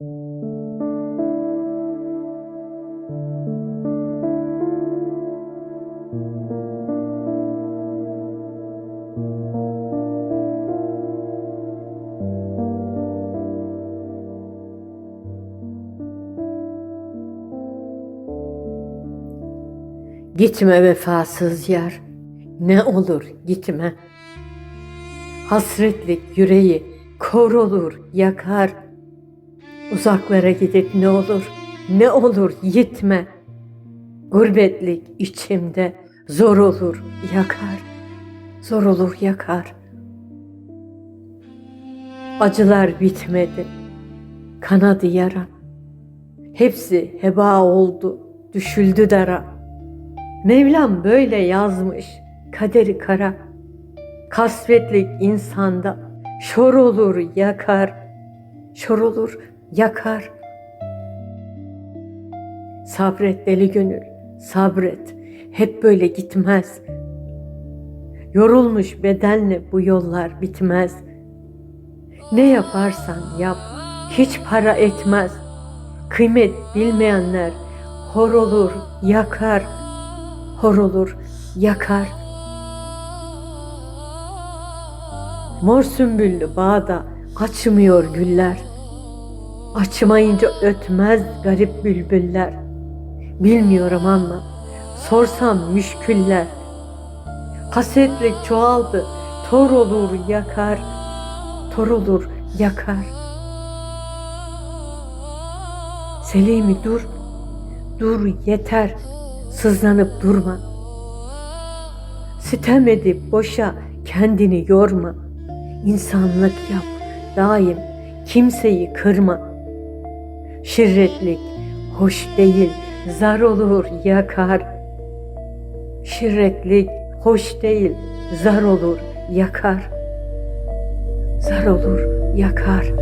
Gitme vefasız yar, ne olur gitme. Hasretlik yüreği kor olur, yakar. Uzaklara gidip ne olur, ne olur gitme. Gurbetlik içimde zor olur, yakar. Zor olur, yakar. Acılar bitmedi, kanadı yara. Hepsi heba oldu, düşüldü dara. Mevlam böyle yazmış, kaderi kara. Kasvetlik insanda şor olur, yakar. Şor olur, yakar. Sabret deli gönül, sabret. Hep böyle gitmez. Yorulmuş bedenle bu yollar bitmez. Ne yaparsan yap, hiç para etmez. Kıymet bilmeyenler hor olur, yakar. Hor olur, yakar. Mor sümbüllü bağda açmıyor güller. Açmayınca ötmez garip bülbüller. Bilmiyorum ama sorsam müşküller. Hasetlik çoğaldı, tor olur yakar, tor olur yakar. Selimi dur, dur yeter, sızlanıp durma. Sitem edip boşa kendini yorma. İnsanlık yap, daim kimseyi kırma. Şirretlik hoş değil, zar olur yakar. Şirretlik hoş değil, zar olur yakar. Zar olur yakar.